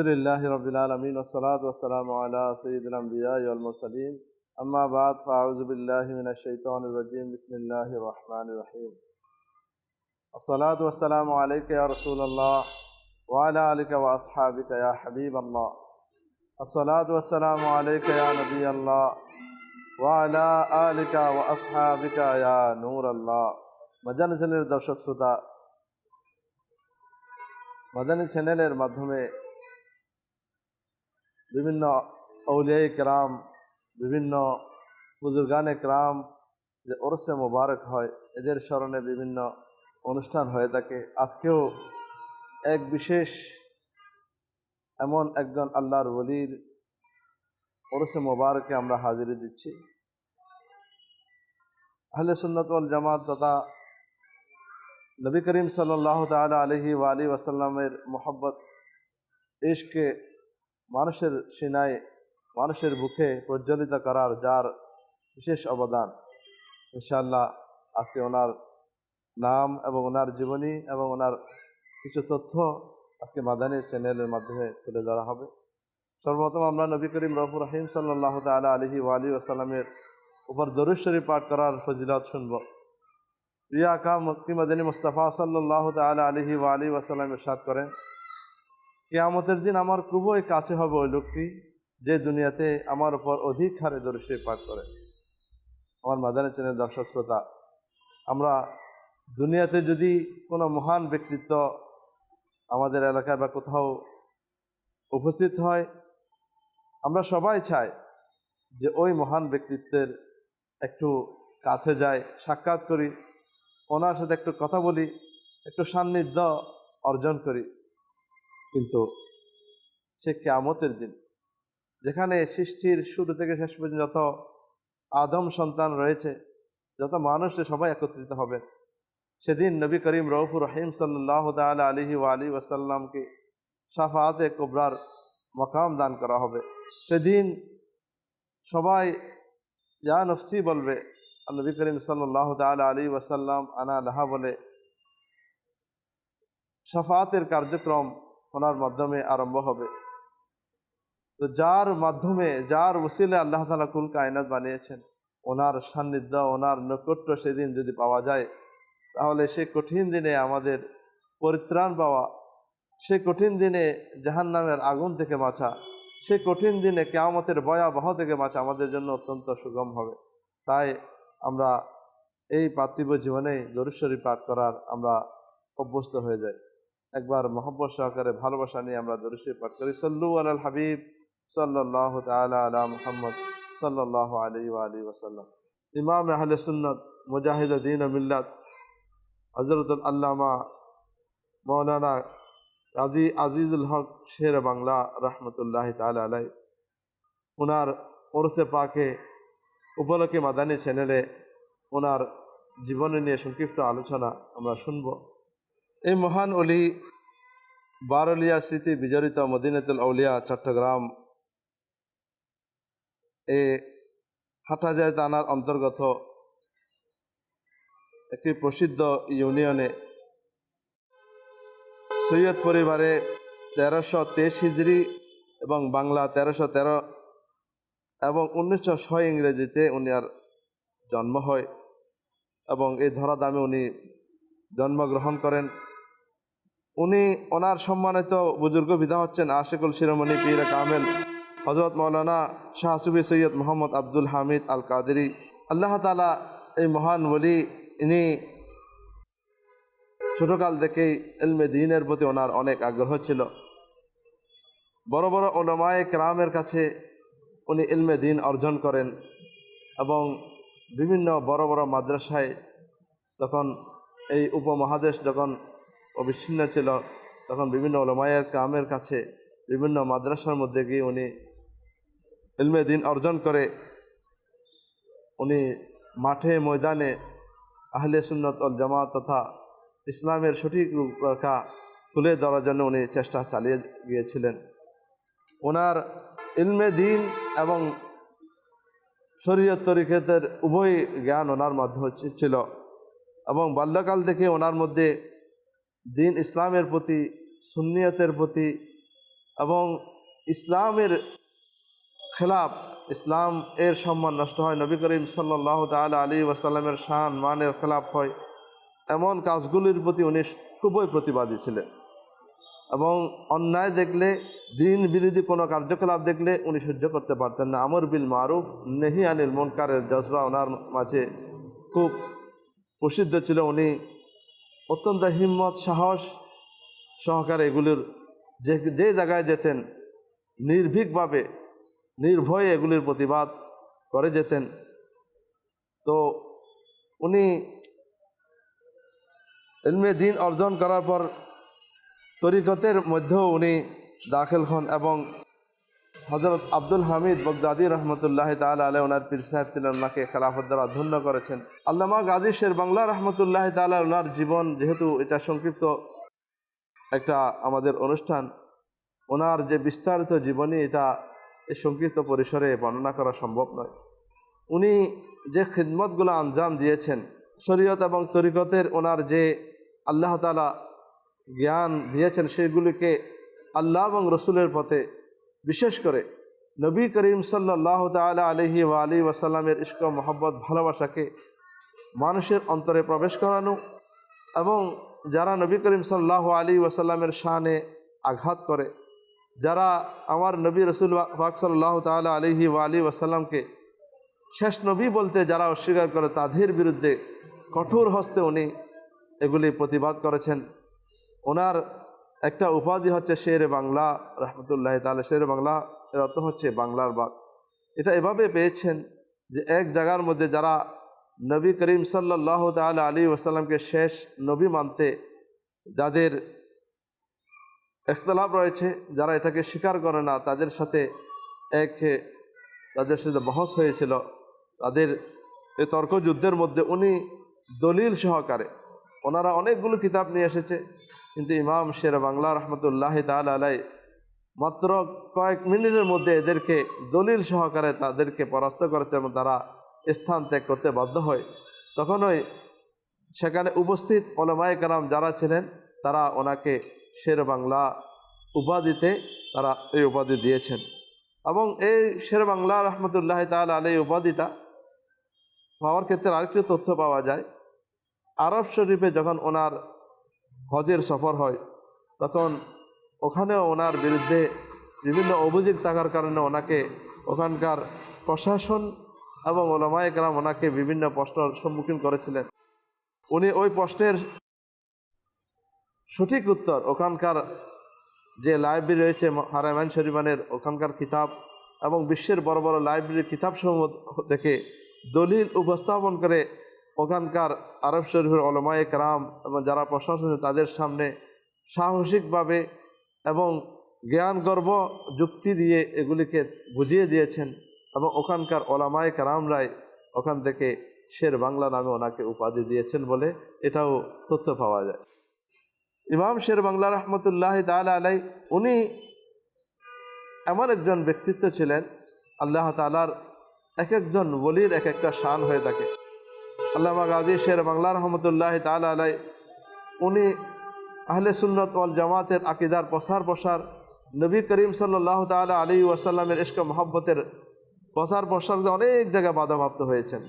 لله رب العالمين والصلاة والسلام على سيد الأنبياء والمرسلين أما بعد فأعوذ بالله من الشيطان الرجيم بسم الله الرحمن الرحيم الصلاة والسلام عليك يا رسول الله وعلى آلك وأصحابك يا حبيب الله الصلاة والسلام عليك يا نبي الله وعلى آلك وأصحابك يا نور الله মজান চ্যানেলের দর্শক শ্রোতা মাদানী চ্যানেলের মাধ্যমে বিভিন্ন অলিয়াই কেরাম, বিভিন্ন বুজুর্গানে কেরাম যে ওরসে মোবারক হয়, এদের স্মরণে বিভিন্ন অনুষ্ঠান হয়ে থাকে। আজকেও এক বিশেষ এমন একজন আল্লাহর ওলির ওরসে মোবারকে আমরা হাজিরি দিচ্ছি। আহলে সুন্নত জামাত তথা নবী করিম সাল্লাহ তালা আলহি ওয়ালি ওয়াসাল্লামের মোহব্বত, ইশকে মানুষের সিনায়, মানুষের বুকে প্রজ্বলিত করার যার বিশেষ অবদান। ইনশাআল্লাহ আজকে ওনার নাম এবং ওনার জীবনী এবং ওনার কিছু তথ্য আজকে মাদানী চ্যানেলের মাধ্যমে তুলে ধরা হবে। সর্বপ্রথম আমরা নবী করিম রফুর রহিম সাল্লাহ তালা আলহি ওয়ালি ওয়াসাল্লামের উপর দরুশ্বরী পাঠ করার ফজিলত শুনব। রিয়া কা মক্কি মদিনী মুস্তাফা সাল্লাহ তালা আলহি ওয়ালি ওয়াসাল্লাম ইরশাদ করেন কেয়ামতের দিন আমার খুবই কাছে হবে ওই লোকটি যে দুনিয়াতে আমার উপর অধিক হারে দর্শে পাঠ করে। আমার মাদানী চ্যানেল দর্শক শ্রোতা, আমরা দুনিয়াতে যদি কোনো মহান ব্যক্তিত্ব আমাদের এলাকায় বা কোথাও উপস্থিত হয়, আমরা সবাই চাই যে ওই মহান ব্যক্তিত্বের একটু কাছে যাই, সাক্ষাৎ করি, ওনার সাথে একটু কথা বলি, একটু সান্নিধ্য অর্জন করি। কিন্তু সে কেয়ামতের দিন, যেখানে সৃষ্টির শুরু থেকে শেষ পর্যন্ত যত আদম সন্তান রয়েছে, যত মানুষ সবাই একত্রিত হবেন সেদিন নবী করিম রৌফুর রহিম সাল্লাহ তাল আলহি আলী ওয়াসাল্লামকে সাফাতে কোবরার মকাম দান করা হবে। সেদিন সবাই, ইয়া নফসি বলবে নবী করিম সাল্লাহ তাল আলী ওয়াসাল্লাম আনা লাহা বলে, সাফাতের কার্যক্রম ওনার মাধ্যমে আরম্ভ হবে। তো যার মাধ্যমে, যার ওসিলে আল্লাহ তালা কুল কায়নাত বানিয়েছেন, ওনার সান্নিধ্য, ওনার নৈকট্য সেদিন যদি পাওয়া যায়, তাহলে সে কঠিন দিনে আমাদের পরিত্রাণ পাওয়া, সে কঠিন দিনে জাহান নামের আগুন থেকে বাঁচা, সে কঠিন দিনে কেয়ামতের ভয়াবহ থেকে বাঁচা আমাদের জন্য অত্যন্ত সুগম হবে। তাই আমরা এই পার্থিব জীবনে দরুশ্বরী পাঠ করার আমরা অভ্যস্ত হয়ে যাই। একবার মোহব্বত সহকারে ভালোবাসা নিয়ে আমরা দরুশ্বরী পাঠ করি। সল্লু আল হাবিব সাল্লাহ তালা আলা মোহাম্মদ সাল্লাহ আলী আলী ওসাল্লাম ইমাম আহলে সুন্নত মুজাহিদ দিন মিল্লাত হজরতুল আল্লামা মৌলানা কাজী আজিজুল হক শের বাংলা রহমতুল্লাহ তালা আলাই ওনার ওরসে পাকে উপলক্ষে মাদানী চ্যানেলে ওনার জীবনে নিয়ে সংক্ষিপ্ত আলোচনা আমরা শুনব। এই মহান অলি বারলিয়ার স্মৃতি বিজড়িত মদিনাতুল আউলিয়া, চট্টগ্রাম এ হাটাজায় থানার অন্তর্গত একটি প্রসিদ্ধ ইউনিয়নে সৈয়দ পরিবারে তেরোশো তেইশ হিজড়ি এবং বাংলা তেরোশো তেরো এবং উনিশশো ছয় ইংরেজিতে উনি আর জন্ম হয় এবং এই ধরাধামে উনি জন্মগ্রহণ করেন। উনি ওনার সম্মানিত বুজুর্গ বিধা হচ্ছেন আশেকুল শিরোমণি পীর কামেল হজরত মৌলানা শাহসুবি সৈয়দ মোহাম্মদ আব্দুল হামিদ আল কাদেরি আল্লাহ তালা এই মহান বলি ইনি ছোটকাল থেকেই এলমে দিনের প্রতি ওনার অনেক আগ্রহ ছিল। বড় বড় ওলমায় ক্রামের কাছে উনি এলমে দিন অর্জন করেন এবং বিভিন্ন বড় বড় মাদ্রাসায় তখন এই উপমহাদেশ যখন অবিচ্ছিন্ন ছিল। তখন বিভিন্ন ওলমায়ের কামের কাছে বিভিন্ন মাদ্রাসার মধ্যে গিয়ে উনি ইলমে দিন অর্জন করে, উনি মাঠে, ময়দানে আহলে সুন্নত অল জামাত তথা ইসলামের সঠিক রূপরেখা তুলে ধরার জন্য উনি চেষ্টা চালিয়ে গিয়েছিলেন। ওনার ইলমে দিন এবং শরীয়ত তরিকতের উভয় জ্ঞান ওনার মাধ্যমে ছিল। এবং বাল্যকাল থেকে ওনার মধ্যে দিন ইসলামের প্রতি, সুন্নিয়তের প্রতি এবং ইসলামের খেলাফ, ইসলাম এর সম্মান নষ্ট হয়। নবী করিম সাল্লাহ তাল আলী ওয়াসাল্লামের শান, মানের খেলাফ হয়। এমন কাজগুলির প্রতি উনি খুবই প্রতিবাদী ছিলেন। এবং অন্যায় দেখলে, দিন বিরোধী কোনো কার্যকলাপ দেখলে উনি সহ্য করতে পারতেন না। আমর বিল মারুফ, নেহি আনিল মনকারের জজবা ওনার মাঝে খুব প্রসিদ্ধ ছিল। উনি অত্যন্ত হিম্মত, সাহস সহকারে এগুলির যে যে জায়গায় যেতেন, নির্ভীকভাবে, নির্ভয়ে এগুলির প্রতিবাদ করে যেতেন। তো উনি ইলমে দিন অর্জন করার পর তরিকতের মধ্যেও উনি দাখিল হন এবং হজরত আব্দুল হামিদ বগদাদি রহমতুল্লাহ তাল আলহ ওনার পীর সাহেব ছিলেন, ওনাকে খেলাফত দ্বারা ধন্য করেছেন। আল্লামা গাজী শের বাংলা রহমতুল্লাহ তাল ওনার জীবন, যেহেতু এটা সংক্ষিপ্ত একটা আমাদের অনুষ্ঠান, ওনার যে বিস্তারিত জীবনী, এটা এই সংক্ষিপ্ত পরিসরে বর্ণনা করা সম্ভব নয়। উনি যে খিদমতগুলো আঞ্জাম দিয়েছেন, শরীয়ত এবং তরিকতের ওনার যে আল্লাহ তালা জ্ঞান দিয়েছেন, সেগুলিকে আল্লাহ এবং রসুলের পথে বিশেষ করে নবী করিম সাল্লাহ তালা আলহি আলী ওয়াসাল্লামের ইস্ক মোহব্বত, ভালোবাসাকে মানুষের অন্তরে প্রবেশ করানো এবং যারা নবী করিম সাল্লাহ আলী ওয়াসাল্লামের শানে আঘাত করে, যারা আমার নবী রসুল ফাক সাল্লাহ তালা আলহি আলী ওয়াসাল্লামকে শেষ নবী বলতে যারা অস্বীকার করে তাদের বিরুদ্ধে কঠোর হস্তে উনি এগুলি প্রতিবাদ করেছেন। ওনার একটা উপাধি হচ্ছে শেরে বাংলা, রহমতুল্লাহ তাহলে শেরে বাংলা এর অর্থ হচ্ছে বাংলার বাগ। এটা এভাবে পেয়েছেন যে এক জায়গার মধ্যে যারা নবী করিম সাল্লাহ তাল আলী ওসাল্লামকে শেষ নবী মানতে যাদের একতলাপ রয়েছে, যারা এটাকে স্বীকার করে না, তাদের সাথে এক তাদের সাথে বহস হয়েছিল। তাদের এই তর্কযুদ্ধের মধ্যে উনি দলিল সহকারে ওনারা অনেকগুলো কিতাব নিয়ে এসেছে। কিন্তু ইমাম শের বাংলা রহমতুল্লাহ তাল আলাই মাত্র কয়েক মিনিটের মধ্যে এদেরকে দলিল সহকারে তাদেরকে পরাস্ত করেছে এবং তারা স্থান ত্যাগ করতে বাধ্য হয়। তখনই সেখানে উপস্থিত ওলমায় কারাম যারা ছিলেন, তারা ওনাকে শের বাংলা উপাধিতে তারা এই উপাধি দিয়েছেন। এবং এই শের বাংলা রহমতুল্লাহ তাল আলী এই উপাধিটা পাওয়ার ক্ষেত্রে আরেকটি তথ্য পাওয়া যায়। আরব শরীফে যখন ওনার হজের সফর হয়, তখন ওখানেও ওনার বিরুদ্ধে বিভিন্ন অভিযোগ থাকার কারণে ওনাকে ওখানকার প্রশাসন এবং ওলামায়করাম ওনাকে বিভিন্ন প্রশ্নের সম্মুখীন করেছিলেন। উনি ওই প্রশ্নের সঠিক উত্তর ওখানকার যে লাইব্রেরি রয়েছে হারামান শরিমানের ওখানকার কিতাব এবং বিশ্বের বড় বড় লাইব্রেরির কিতাবসমূহ থেকে দলিল উপস্থাপন করে ওখানকার আরব শরীফের অলমায়ে কারাম এবং যারা প্রশাসন তাদের সামনে সাহসিকভাবে এবং জ্ঞান গর্ব যুক্তি দিয়ে এগুলিকে বুঝিয়ে দিয়েছেন এবং ওখানকার ওলামায় কারামরাই ওখান থেকে শের বাংলা নামে ওনাকে উপাধি দিয়েছেন বলে এটাও তথ্য পাওয়া যায়। ইমাম শের বাংলা রহমতুল্লাহ তালা আলাই, উনি এমন একজন ব্যক্তিত্ব ছিলেন, আল্লাহ তালার এক একজন বলির এক একটা শান হয়ে থাকে। আল্লামা গাজী শের বাংলা রহমতুল্লাহ তাল আলাই উনি আহলে সুন্নত ওয়াল জামাতের আকিদার প্রসার প্রসার নবী করিম সাল্লাহ তালা আলী ওয়াসাল্লামের ইস্ক মহব্বতের প্রসার প্রসার অনেক জায়গায় বাধাপ্রাপ্ত হয়েছেন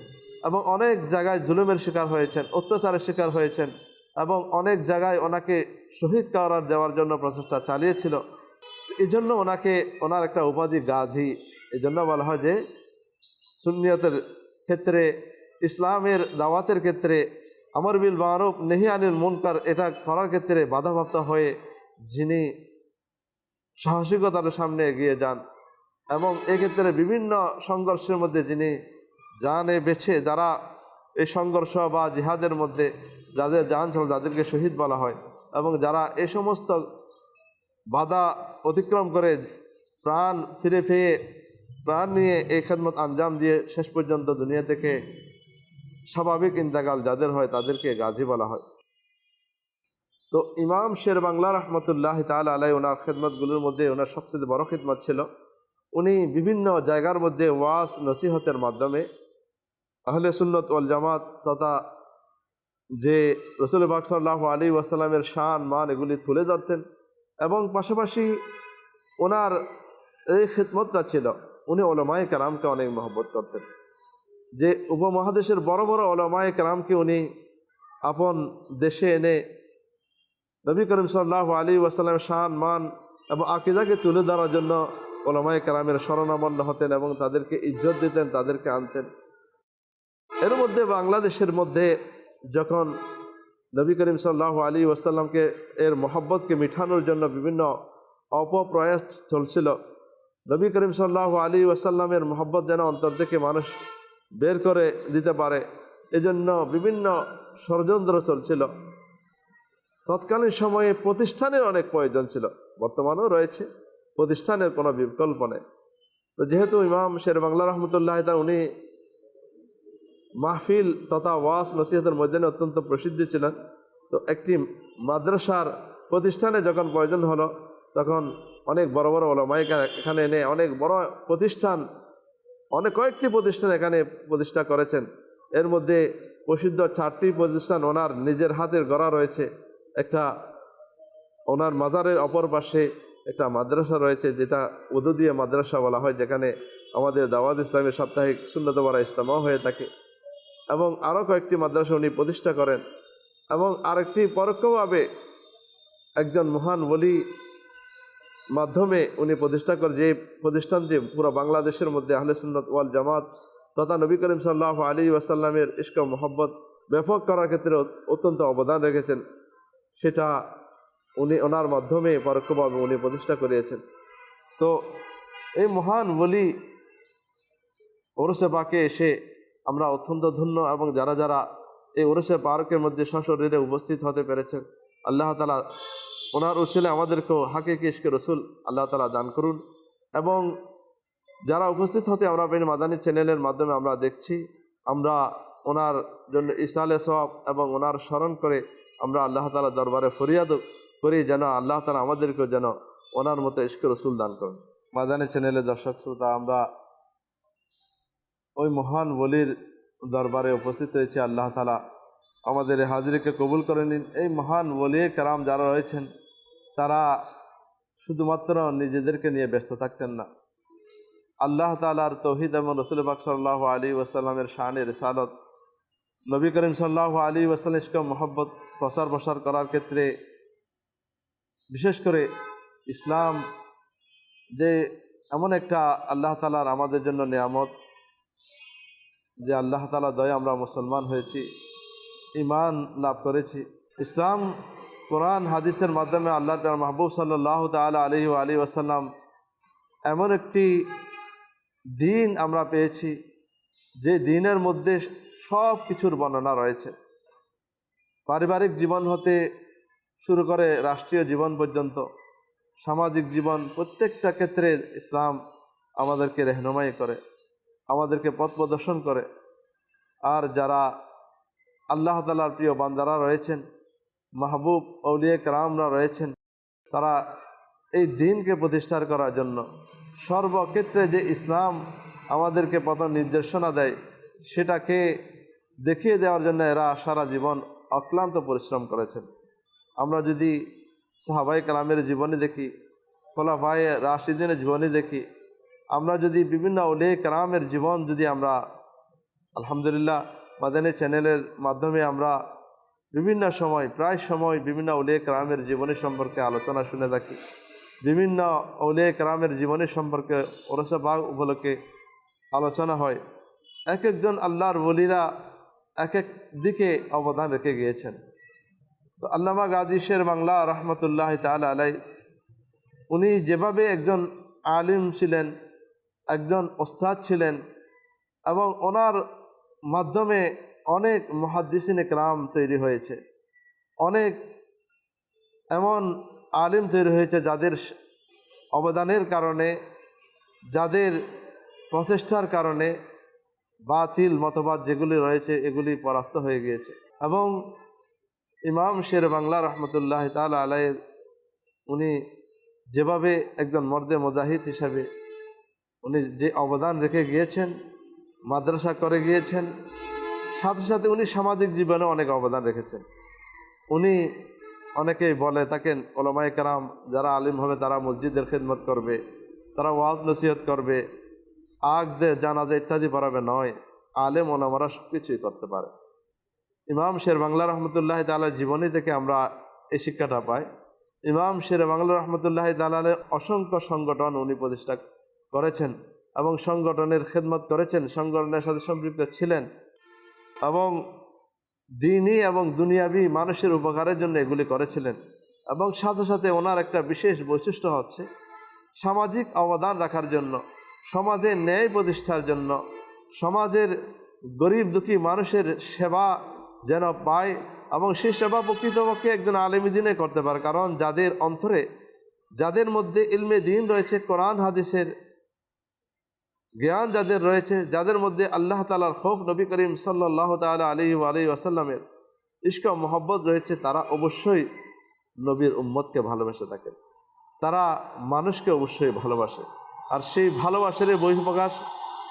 এবং অনেক জায়গায় জুলুমের শিকার হয়েছেন, অত্যাচারের শিকার হয়েছেন এবং অনেক জায়গায় ওনাকে শহীদ করার দেওয়ার জন্য প্রচেষ্টা চালিয়েছিল। এই জন্য ওনাকে ওনার একটা উপাধি গাজী এই জন্য বলা হয় যে সুন্নিয়তের ক্ষেত্রে ইসলামের দাওয়াতের ক্ষেত্রে আমর বিল মারুফ নেহি আনিল মুনকার এটা করার ক্ষেত্রে বাধাপ্রাপ্ত হয়ে যিনি সাহসিকতার সামনে এগিয়ে যান এবং এক্ষেত্রে বিভিন্ন সংঘর্ষের মধ্যে যিনি জানে বেছে যারা এই সংঘর্ষ বা জিহাদের মধ্যে যাদের জান ছিল যাদেরকে শহীদ বলা হয় এবং যারা এই সমস্ত বাধা অতিক্রম করে প্রাণ ফিরে ফিরে প্রাণ নিয়ে এই খেদমত আঞ্জাম দিয়ে শেষ পর্যন্ত দুনিয়া থেকে স্বাভাবিক ইন্তেকাল যাদের হয় তাদেরকে গাজী বলা হয়। তো ইমাম শের বাংলা রহমতুল্লাহ তাল আলাই ওনার খেদমতগুলোর মধ্যে ওনার সবচেয়ে বড় খেদমত ছিল। উনি বিভিন্ন জায়গার মধ্যে ওয়াস নসিহতের মাধ্যমে আহলে সুন্নত ওয়াল জামাত তথা যে রসুল বাক সাল্লাহ আলী ওয়াসাল্লামের শান, মান এগুলি তুলে ধরতেন এবং পাশাপাশি ওনার এই খেদমতটা ছিল। উনি ওলমায় কারামকে অনেক মহব্বত করতেন। যে উপমহাদেশের বড় বড় ওলমায় কারামকে উনি আপন দেশে এনে নবী করিম সাল্লাহ আলী ওয়াসাল্লাম শান, মান এবং আকিদাকে তুলে ধরার জন্য ওলামায় কারামের শরণাবন্ন হতেন এবং তাদেরকে ইজ্জত দিতেন, তাদেরকে আনতেন। এর মধ্যে বাংলাদেশের মধ্যে যখন নবী করিম সাল্লাহ আলী ওয়াসাল্লামকে এর মোহব্বতকে মিঠানোর জন্য বিভিন্ন অপপ্রয়াস চলছিল, নবী করিম সাল্লাহ আলী ওয়াসাল্লামের মোহব্বত যেন অন্তর থেকে মানুষ বের করে দিতে পারে। এজন্য বিভিন্ন ষড়যন্ত্র চলছিল। তৎকালীন সময়ে প্রতিষ্ঠানের অনেক প্রয়োজন ছিল। বর্তমানেও রয়েছে। প্রতিষ্ঠানের কোনো বিকল্প নেই। তো যেহেতু ইমাম শের বাংলা রহমতুল্লাহ তার, উনি মাহফিল তথা ওয়াস নসিহতের ময়দানে অত্যন্ত প্রসিদ্ধি ছিলেন। তো একটি মাদ্রাসার প্রতিষ্ঠানে যখন প্রয়োজন হলো, তখন অনেক বড় বড় ওলামাইকা এখানে এনে অনেক বড় প্রতিষ্ঠান অনেক কয়েকটি প্রতিষ্ঠান এখানে প্রতিষ্ঠা করেছেন। এর মধ্যে প্রসিদ্ধ চারটি প্রতিষ্ঠান ওনার নিজের হাতের গড়া রয়েছে। একটা ওনার মাজারের অপর পাশে একটা মাদ্রাসা রয়েছে, যেটা উদুদিয়া মাদ্রাসা বলা হয়, যেখানে আমাদের দাওয়াত ইসলামের সাপ্তাহিক শূন্যতবারা ইস্তামাও হয়ে থাকে। এবং আরও কয়েকটি মাদ্রাসা উনি প্রতিষ্ঠা করেন। এবং আরেকটি পরোক্ষভাবে একজন মহান বলি মাধ্যমে উনি প্রতিষ্ঠা করে, যে প্রতিষ্ঠানটি পুরো বাংলাদেশের মধ্যে আহলে সুন্নত ওয়াল জামাত তথা নবী করিম সাল্লাহ আলী ওয়াসাল্লামের ইস্ক মোহব্বত ব্যাপক করার ক্ষেত্রে অত্যন্ত অবদান রেখেছেন। সেটা উনি ওনার মাধ্যমে পরোক্ষভাবে উনি প্রতিষ্ঠা করিয়েছেন। তো এই মহান বলি ওরসে পাকে এসে আমরা অত্যন্ত ধন্য এবং যারা যারা এই ওরসে পার্কের মধ্যে সশরীরে উপস্থিত হতে পেরেছেন, আল্লাহ তালা ওনার উসিলে আমাদেরকেও হাকে কিসকে রসুল আল্লাহ তালা দান করুন। এবং যারা উপস্থিত হতে আমরা পেন মাদানী চ্যানেলের মাধ্যমে আমরা দেখছি, আমরা ওনার জন্য ইসালে সব এবং ওনার স্মরণ করে আমরা আল্লাহ তালা দরবারে ফরিয়াদ করি যেন আল্লাহ তালা আমাদেরকেও যেন ওনার মতো ইস্কে রসুল দান করুন। মাদানী চ্যানেলের দর্শক শ্রোতা, আমরা ওই মহান বলির দরবারে উপস্থিত হয়েছি। আল্লাহ তালা আমাদের হাজিরিকে কবুল করে নিন। এই মহান বলি কারাম যারা রয়েছেন তারা শুধুমাত্র নিজেদেরকে নিয়ে ব্যস্ত থাকতেন না। আল্লাহ তালার তৌহিদ এবং রসুল বাক সাল্লাহ আলী ওয়াসাল্লামের শানের সালত নবী করিম সাল্লাহ আলী ওয়াসাল্লাম ইস্ক মোহব্বত প্রসার প্রসার করার ক্ষেত্রে বিশেষ করে ইসলাম যে এমন একটা আল্লাহ তালার আমাদের জন্য নিয়ামত, যে আল্লাহ তালা দয়া আমরা মুসলমান হয়েছি ইমান লাভ করেছি। ইসলাম কোরআন হাদিসের মাধ্যমে আল্লাহ তাল মাহবুব সাল্লাহ তাল আলী আলী ওয়াসাল্লাম এমন একটি দিন আমরা পেয়েছি, যে দিনের মধ্যে সব কিছুর বর্ণনা রয়েছে। পারিবারিক জীবন হতে শুরু করে রাষ্ট্রীয় জীবন পর্যন্ত, সামাজিক জীবন, প্রত্যেকটা ক্ষেত্রে ইসলাম আমাদেরকে রেহনমাই করে, আমাদেরকে পথ প্রদর্শন করে। আর যারা আল্লাহ তালার প্রিয় বান্দারা রয়েছেন মাহবুব অলিয়া কারামরা রয়েছেন। তারা এই দিনকে প্রতিষ্ঠার করার জন্য সর্বক্ষেত্রে যে ইসলাম আমাদেরকে পথ নির্দেশনা দেয়, সেটাকে দেখিয়ে দেওয়ার জন্য এরা সারা জীবন অক্লান্ত পরিশ্রম করেছেন। আমরা যদি সাহাবাই কালামের জীবনী দেখি খোলাফাই রাশিদিনের জীবনী দেখি, আমরা যদি বিভিন্ন ওলে কালামের জীবন যদি আমরা আলহামদুলিল্লাহ, মাদানী চ্যানেলের মাধ্যমে আমরা বিভিন্ন সময়, প্রায় সময় বিভিন্ন ওলে কালামের জীবনী সম্পর্কে আলোচনা শুনে থাকি। বিভিন্ন ওলে কালামের জীবনী সম্পর্কে ওরসা বাগ উপলক্ষে আলোচনা হয়। এক একজন আল্লাহর বলিরা এক এক দিকে অবদান রেখে গিয়েছেন। তো আল্লামা গাজী শের বাংলা রহমতুল্লাহ তাল আলাই, উনি যেভাবে একজন আলিম ছিলেন, একজন ওস্তাদ ছিলেন এবং ওনার মাধ্যমে অনেক মহাদ্দিসিন একরাম তৈরি হয়েছে। অনেক এমন আলিম তৈরি হয়েছে যাদের অবদানের কারণে, যাদের প্রচেষ্টার কারণে বাতিল মতবাদ যেগুলি রয়েছে এগুলি পরাস্ত হয়ে গিয়েছে। এবং ইমাম শের বাংলা রহমতুল্লাহ তাল আলাইয়ের উনি যেভাবে একজন মর্দে মুজাহিদ হিসাবে উনি যে অবদান রেখে গিয়েছেন, মাদ্রাসা করে গিয়েছেন সাথে সাথে উনি সামাজিক জীবনে অনেক অবদান রেখেছেন। উনি অনেকেই বলে থাকেন ওলামাই কারাম যারা আলিম হবে তারা মসজিদের খেদমত করবে, তারা ওয়াজ নসিহত করবে, আগ দে জানাজা ইত্যাদি পড়াবে নয়, আলেম ওলামারা সব কিছুই করতে পারে। ইমাম শের বাংলা রহমতুল্লাহ তালার জীবনী থেকে আমরা এই শিক্ষাটা পাই। ইমাম শের বাংলা রহমতুল্লাহ তালালের অসংখ্য সংগঠন উনি প্রতিষ্ঠা করেছেন এবং সংগঠনের খেদমত করেছেন, সংগঠনের সাথে সম্পৃক্ত ছিলেন। এবং দিনই এবং দুনিয়াবি মানুষের উপকারের জন্য এগুলি করেছিলেন। এবং সাথে সাথে ওনার একটা বিশেষ বৈশিষ্ট্য হচ্ছে সামাজিক অবদান রাখার জন্য, সমাজে ন্যায় প্রতিষ্ঠার জন্য, সমাজের গরিব দুঃখী মানুষের সেবা যেন পায় এবং সেই সেবা প্রকৃতপক্ষে একজন আলেমী দিনে করতে পারে। কারণ যাদের অন্তরে, যাদের মধ্যে ইলমে দিন রয়েছে, কোরআন, হাদিসের জ্ঞান যাদের রয়েছে, যাদের মধ্যে আল্লাহ তালার খৌফ নবী করিম সাল্লাহ তালা আলী আলী আসাল্লামের ইস্ক মোহব্বত রয়েছে, তারা অবশ্যই নবীর উম্মতকে ভালোবেসে থাকেন তারা মানুষকে অবশ্যই ভালোবাসে। আর সেই ভালোবাসার বহিঃপ্রকাশ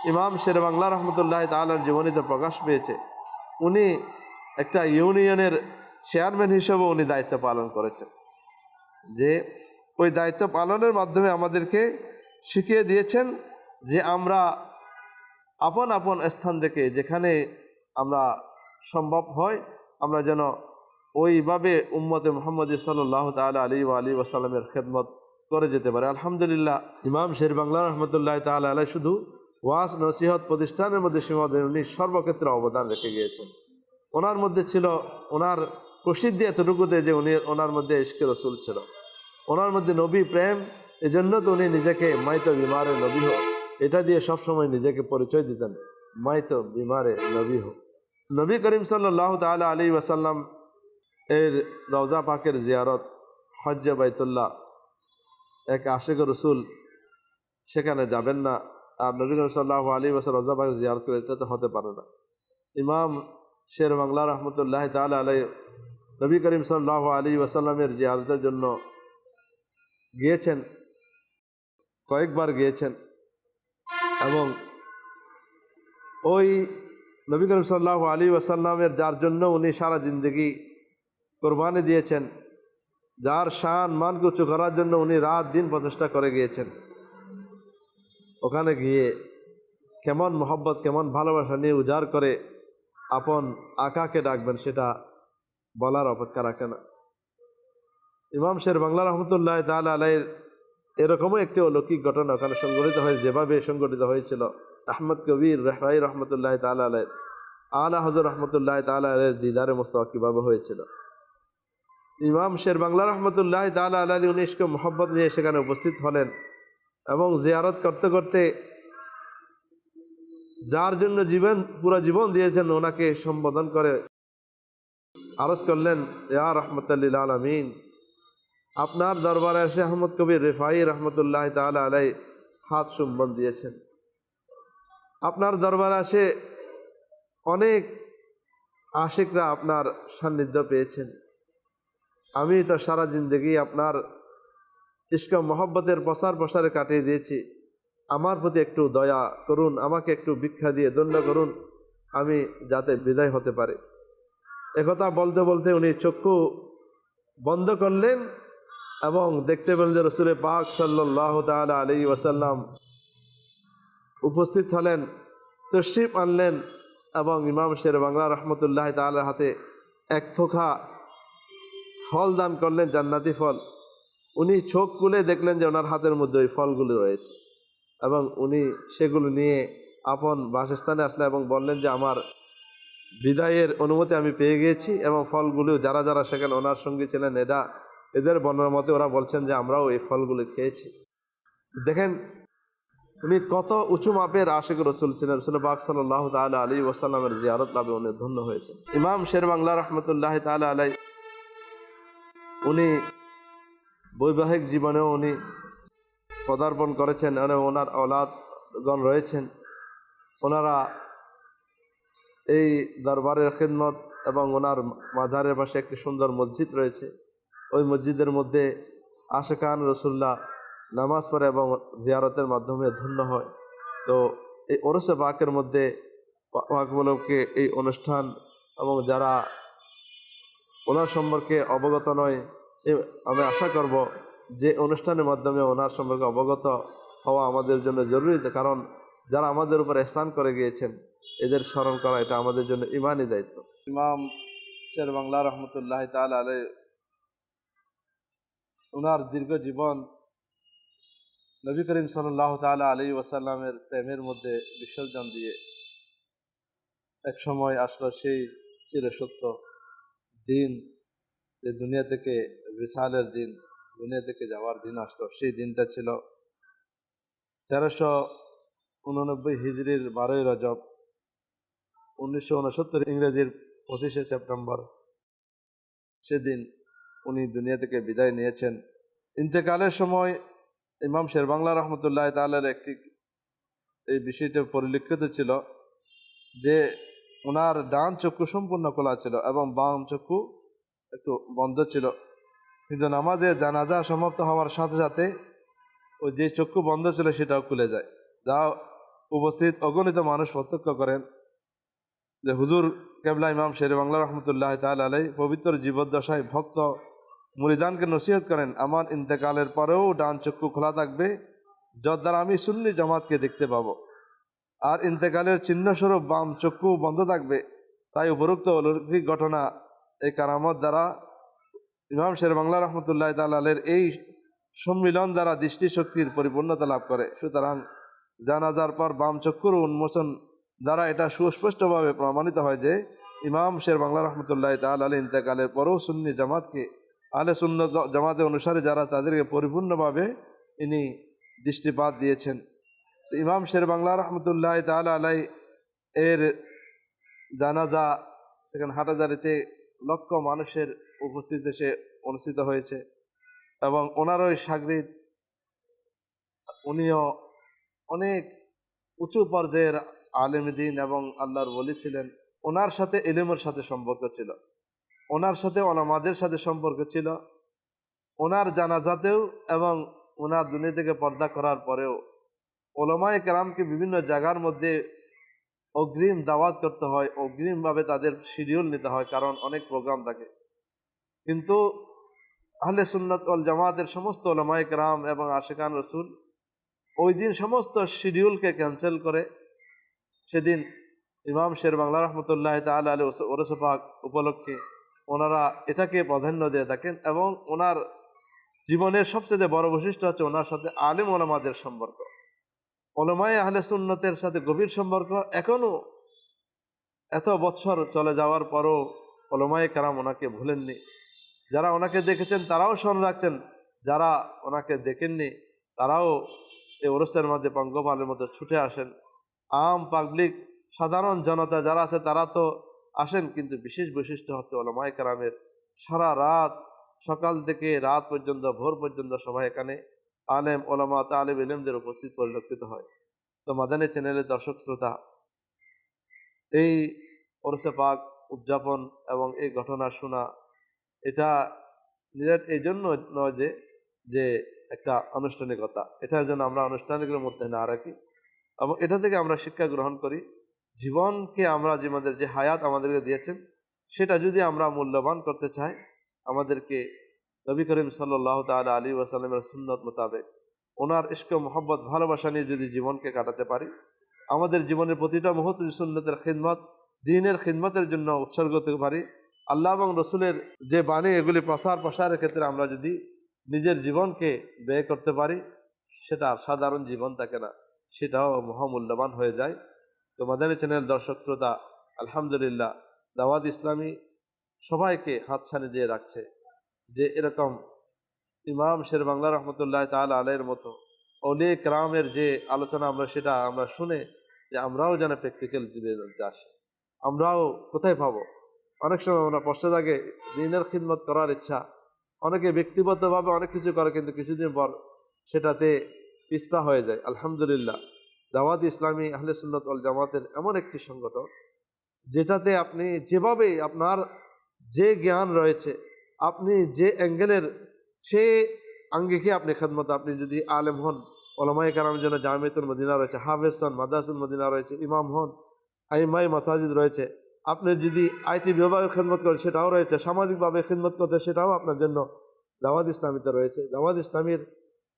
ইমাম শের বাংলা রহমতুল্লাহ তালার জীবনীতে প্রকাশ পেয়েছে। উনি একটা ইউনিয়নের চেয়ারম্যান হিসেবে উনি দায়িত্ব পালন করেছেন। যে ওই দায়িত্ব পালনের মাধ্যমে আমাদেরকে শিখিয়ে দিয়েছেন যে আমরা আপন আপন স্থান থেকে যেখানে আমরা সম্ভব হয়, আমরা যেন ওইভাবে উম্মতে মোহাম্মদ সাল্লাহ তাল আলী আলী ওয়াসাল্লামের খেদমত করে যেতে পারে। আলহামদুলিল্লাহ, ইমাম শের বাংলা রহমতুল্লাহ তাল আলাই শুধু ওয়াস নসিহত প্রতিষ্ঠানের মধ্যে সীমাদের উনি সর্বক্ষেত্রে অবদান রেখে গিয়েছেন। ওনার মধ্যে ছিল, ওনার প্রসিদ্ধি এতটুকুতে যে উনি, ওনার মধ্যে ইস্কের রসুল ছিল। ওনার মধ্যে নবী প্রেম, এজন্য তো উনি নিজেকে মাইতো বিমারে নবী হোক এটা দিয়ে সবসময় নিজেকে পরিচয় দিতেন। মাইতো বিমারে নবী হোক নবী করিম সাল্লাহ তালা আলী ওয়াসাল্লাম এর রওজা পাকের জিয়ারত, হজ্জ বাইতুল্লাহ, এক আশেক রসুল, সেখানে যাবেন না। আর নবী করিম সাল্লাহ আলী ওয়াসাল রওজা পাকের জিয়ারত করে এটা তো হতে পারে না। ইমাম শের বাংলা রহমতুল্লাহ তাল আলাই নবী করিম সাল্লাহ আলী ওয়াসাল্লামের জিয়ারতের জন্য গিয়েছেন, কয়েকবার গিয়েছেন। এবং ওই নবী করিম সাল্লাহ আলী ওয়াসাল্লামের, যার জন্য উনি সারা জিন্দগি কোরবানি দিয়েছেন, যার শান মানকে উঁচু করার জন্য উনি রাত দিন প্রচেষ্টা করে গিয়েছেন। ওখানে গিয়ে কেমন মোহব্বত, কেমন ভালোবাসা নিয়ে উজাড় করে আপন আকাকে ডাকবেন, সেটা বলার অপেক্ষা রাখে না। ইমাম শের বাংলা রহমতুল্লাহ তাহলে আলাইয়ের এরকমও একটি অলৌকিক ঘটনা ওখানে সংগঠিত হয়ে, যেভাবে সংগঠিত হয়েছিল। আহমদ কবির রেহরাই রহমতুল্লাহ তালা আলাইয়ের আলা হজর রহমতুল্লাহ তালা আলাইয়ের দিদারে মোস্তফা কীভাবে হয়েছিল? ইমাম শের বাংলা রহমতুল্লাহ তালা আলী উনিশকে মোহব্বত নিয়ে সেখানে উপস্থিত হলেন এবং জিয়ারত করতে করতে যার জন্য জীবন, পুরো জীবন দিয়েছেন, ওনাকে সম্বোধন করে আরজ করলেন, ইয়া রহমতুল্লিল আলমিন। আপনার দরবারে এসে আহমদ কবির রেফাই রহমতুল্লাহ তালা আলাই হাত চুম্বন দিয়েছেন। আপনার দরবারে এসে অনেক আশিকরা আপনার সান্নিধ্য পেয়েছেন। আমি তো সারা জিন্দগি আপনার ইস্ক মহব্বতের প্রসার প্রসারে কাটিয়ে দিয়েছি। আমার প্রতি একটু দয়া করুন, আমাকে একটু ভিক্ষা দিয়ে দণ্ড করুন, আমি যাতে বিদায় হতে পারে। একথা বলতে বলতে উনি চক্ষু বন্ধ করলেন এবং দেখতে পেলেন যে রসুলের পাক সাল্লাহ তালা আলী ওয়াসাল্লাম উপস্থিত হলেন, তশরিফ আনলেন এবং ইমাম শের বাংলা রহমতুল্লাহ তালার হাতে এক থোকা ফল দান করলেন, জান্নাতি ফল। উনি চোখ খুলে দেখলেন যে ওনার হাতের মধ্যে ওই ফলগুলি রয়েছে এবং উনি সেগুলো নিয়ে আপন বাসস্থানে আসলেন এবং বললেন যে আমার বিদায়ের অনুমতি আমি পেয়ে গিয়েছি এবং ফলগুলো যারা যারা সেখানে ওনার সঙ্গে ছিলেন এরা এদের বর্ণনার মতে ওরা বলছেন যে আমরাও এই ফলগুলো খেয়েছি। দেখেন, উনি কত উঁচু মাপের আশেক রসুল ছিলেন। রসুল বাক সাল্লাহ তাল আলী ওসাল্লামের জিয়ারত লাভে উনি ধন্য হয়েছেন। ইমাম শের বাংলা রহমতুল্লাহ তাল আলাই, উনি বৈবাহিক জীবনেও উনি পদার্পণ করেছেন। মানে ওনার অলাদগণ রয়েছেন। ওনারা এই দরবারের খেদমত এবং ওনার মাজারের পাশে একটি সুন্দর মসজিদ রয়েছে। ওই মসজিদের মধ্যে আশেখান রসুল্লাহ নামাজ পড়ে এবং জিয়ারতের মাধ্যমে ধন্য হয়। তো এই ওরসে পাকের মধ্যে পাকমূলককে এই অনুষ্ঠান এবং যারা ওনার সম্পর্কে অবগত নয় আমি আশা করব যে অনুষ্ঠানের মাধ্যমে ওনার সম্পর্কে অবগত হওয়া আমাদের জন্য জরুরি, কারণ যারা আমাদের উপর স্থান করে গিয়েছেন, এদের স্মরণ করা এটা আমাদের জন্য ইমানই দায়িত্ব। ইমাম শের বাংলা রহমতুল্লাহ তাল আলে ওনার দীর্ঘ জীবন নবী করিম সাল্লাহ তালা আলী ওয়াসাল্লামের প্রেমের মধ্যে বিসর্জন দিয়ে এক সময় আসলো সেই চিরসত্য দিন, যে দুনিয়া থেকে বিশালের দিন, দুনিয়া থেকে যাওয়ার দিন আসলো। সেই দিনটা ছিল তেরোশো উননব্বই হিজড়ির বারোই রজব, উনিশশো উনসত্তর ইংরেজির পঁচিশে সেপ্টেম্বর। সেদিন উনি দুনিয়া থেকে বিদায় নিয়েছেন। ইন্তেকালের সময় ইমাম শের বাংলা রহমতুল্লাহ তালের একটি এই বিষয়টা পরিলক্ষিত ছিল যে ওনার ডান চক্ষু সম্পূর্ণ খোলা ছিল এবং বাম চক্ষু একটু বন্ধ ছিল। কিন্তু নামাজে জানাজা সমাপ্ত হওয়ার সাথে সাথে ওই যে চক্ষু বন্ধ ছিল সেটাও খুলে যায়। যা উপস্থিত অগণিত মানুষ প্রত্যক্ষ করেন যে হুজুর কেবলা ইমাম শের বাংলা রহমতুল্লাহ তাল আলাই পবিত্র জীবদ্দশায় ভক্ত মুরিদানকে নসিহত করেন, আমার ইন্তেকালের পরেও ডান চক্ষু খোলা থাকবে, যত দ্বারা আমি সুন্নি জামাতকে দেখতে পাবো। আর ইন্তেকালের চিহ্নস্বরূপ বাম চক্ষু বন্ধ থাকবে, তাই উপরোক্ত অলৌকিক ঘটনা এই কারামত দ্বারা ইমাম শের বাংলা রহমতুল্লাহ তালের এই সম্মিলন দ্বারা দৃষ্টিশক্তির পরিপূর্ণতা লাভ করে। সুতরাং জানাজার পর বাম চক্ষুর উন্মোচন দ্বারা এটা সুস্পষ্টভাবে প্রমাণিত হয় যে, ইমাম শের বাংলা রহমতুল্লাহ তাল আলী ইন্তেকালের পরও সুন্নি জামাতকে আলে শূন্য জামাতের অনুসারে যারা তাদেরকে পরিপূর্ণভাবে ইনি দৃষ্টিপাত দিয়েছেন। তো ইমাম শের বাংলা রহমতুল্লাহ তাল আলাই এর জানাজা সেখানে হাটাজারিতে লক্ষ মানুষের উপস্থিতি সে অনুষ্ঠিত হয়েছে এবং ওনারই সাগরিদ উনিও অনেক উঁচু পর্যায়ের আলেম দিন এবং আল্লাহর বলি ছিলেন। ওনার সাথে এলিমের সাথে সম্পর্ক ছিল। ওনার সাথে ওলামাদের সাথে সম্পর্ক ছিল। ওনার জানাজাতেও এবং ওনার দুনিয়া থেকে পর্দা করার পরেও ওলমায় কেরামকে বিভিন্ন জায়গার মধ্যে অগ্রিম দাওয়াত করতে হয়, অগ্রিমভাবে তাদের শিডিউল নিতে হয়, কারণ অনেক প্রোগ্রাম থাকে। কিন্তু আহলে সুন্নত অল জামাতের সমস্ত ওলামায় কেরাম এবং আশেকান রসুল ওই দিন সমস্ত শিডিউলকে ক্যান্সেল করে। সেদিন ইমাম শের বাংলা রহমতুল্লাহ তাল আলী ওরসপাক উপলক্ষে ওনারা এটাকে প্রাধান্য দিয়ে থাকেন এবং ওনার জীবনের সবচেয়ে বড় বৈশিষ্ট্য হচ্ছে ওনার সাথে আলিম ওলামাদের সম্পর্ক। ওলমায় আহলে সুন্নতের সাথে গভীর সম্পর্ক। এখনও এত বৎসর চলে যাওয়ার পরও ওলমায় কারাম ওনাকে ভুলেননি। যারা ওনাকে দেখেছেন তারাও স্মরণ রাখছেন। যারা ওনাকে দেখেননি তারাও এই ওরসের মধ্যে পঙ্গপালের মধ্যে ছুটে আসেন। আম পাবলিক সাধারণ জনতা যারা আছে তারা তো আসেন, কিন্তু বিশেষ বৈশিষ্ট্য হচ্ছে ওলমায় কারামের সারা রাত, সকাল থেকে রাত পর্যন্ত, ভোর পর্যন্ত সবাই এখানে আলেম, ওলামা, তালেব, ইলেমদের উপস্থিত পরিলক্ষিত হয়। তো মাদানী চ্যানেলের দর্শক শ্রোতা, এই ওরসে পাক উদযাপন এবং এই ঘটনা শোনা, এটা নিরাট এই জন্য নয় যে যে একটা আনুষ্ঠানিকতা। এটার জন্য আমরা আনুষ্ঠানিকের মধ্যে না রাখি। এবং এটা থেকে আমরা শিক্ষা গ্রহণ করি। জীবনকে আমরা জীবনের যে হায়াত আমাদেরকে দিয়েছেন, সেটা যদি আমরা মূল্যবান করতে চাই, আমাদেরকে নবী করিম সাল্লাহ তালা আলী ওয়াসাল্লামের সুন্নত মোতাবেক ওনার ইস্ক মোহব্বত ভালোবাসা নিয়ে যদি জীবনকে কাটাতে পারি, আমাদের জীবনের প্রতিটা মুহূর্ত সুন্নতের খিদমত, দিনের খিদমতের জন্য উৎসর্গ করতে পারি, আল্লাহ এবং রসুলের যে বাণী, এগুলি প্রসার প্রসারের ক্ষেত্রে আমরা যদি নিজের জীবনকে ব্যয় করতে পারি, সেটা সাধারণ জীবন থাকে না, সেটাও মহামূল্যবান হয়ে যায়। তো মাদানী চ্যানেল দর্শক শ্রোতা, আলহামদুলিল্লাহ, দাওয়াত ইসলামী সবাইকে হাতছানি দিয়ে রাখছে যে এরকম ইমাম শের বাংলা রহমতুল্লাহ তাল আলের মতো অনেক রামের যে আলোচনা আমরা, সেটা আমরা শুনে যে আমরাও যেন প্র্যাকটিক্যাল জীবনে আসি। আমরাও কোথায় পাবো? অনেক সময় আমরা প্রশ্ন থাকে দিনের খিদমত করার ইচ্ছা। অনেকে ব্যক্তিগতভাবে অনেক কিছু করে, কিন্তু কিছুদিন পর সেটাতে পিসপা হয়ে যায়। আলহামদুলিল্লাহ। দাওয়াত ইসলামী আহলে সুন্নত অল জামাতের এমন একটি সংগঠন, যেটাতে আপনি যেভাবে আপনার যে জ্ঞান রয়েছে, আপনি যে অ্যাঙ্গেলের সে আঙ্গিকে আপনি খেদমত, আপনি যদি আলেম হন ওলামাই কারামের জন্য জামিয়াতুল মদিনা রয়েছে, হাফেজ হন মাদাসুল মদিনা রয়েছে, ইমাম হন আইমাই মাসাজিদ রয়েছে, আপনি যদি আইটি বিভাগের খেদমত করেন, সেটাও রয়েছে, সামাজিকভাবে খেদমত করতে, সেটাও আপনার জন্য দাওয়াত ইসলামীতে রয়েছে। দাওয়াত ইসলামীর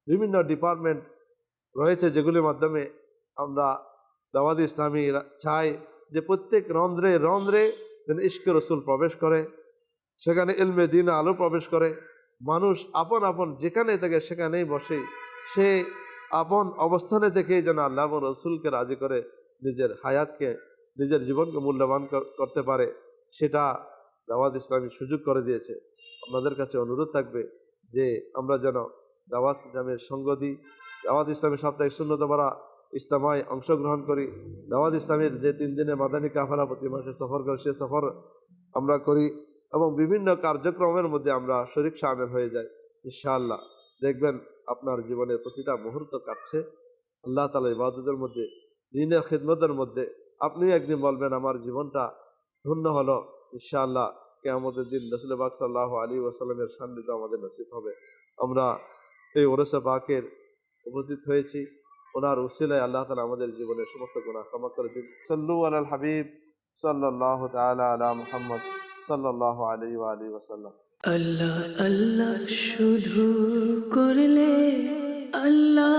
বিভিন্ন ডিপার্টমেন্ট রয়েছে, যেগুলির মাধ্যমে আমরা দাওয়াত ইসলামী চাই যে প্রত্যেক রন্ধ্রে রন্ধ্রে যেন ইস্কে রসুল প্রবেশ করে, সেখানে ইলমে দিন আলো প্রবেশ করে। মানুষ আপন আপন যেখানে থাকে সেখানেই বসে, সে আপন অবস্থানে থেকেই যেন আল্লাহ রসুলকে রাজি করে নিজের হায়াতকে, নিজের জীবনকে মূল্যবান করতে পারে, সেটা দাওয়াত ইসলামী সুযোগ করে দিয়েছে। আপনাদের কাছে অনুরোধ থাকবে যে আমরা যেন দাওয়াত ইসলামের সঙ্গ দিই। দাওয়াত ইসলামের সাপ্তাহিক শূন্যত পারা ইস্তামায় অংশগ্রহণ করি। দাওয়াত ইসলামের যে তিন দিনের মাদানী কাফালা প্রতি মাসে সফর করে, সে সফর আমরা করি এবং বিভিন্ন কার্যক্রমের মধ্যে আমরা শরিক সামিল হয়ে যাই, ইনশাআল্লাহ। দেখবেন আপনার জীবনের প্রতিটা মুহূর্ত কাটছে। আল্লাহ তালা ইবাদতের মধ্যে, দিনের খিদমতের মধ্যে। আপনি একদিন বলবেন, আমার জীবনটা ধন্য হলো। ইনশাআল্লাহ আমাদের দিন রসুলবাক সাল্লাহ আলী ওয়াসাল্লামের সান্নিধ্য আমাদের নসিব হবে। আমরা এই ওরসা পাকের উপস্থিত হয়েছি। ওনার উসিলায় আল্লাহ তালা আমাদের জীবনের সমস্ত গুণা ক্ষমা করে দিন। সল্লু আল হাবিব সাল্লাহ তালা আলা মোহাম্মদ সাল্লাহ আলী আলী ওসাল্লাম আল্লাহ আল্লাহ শুধু করলে আল্লাহ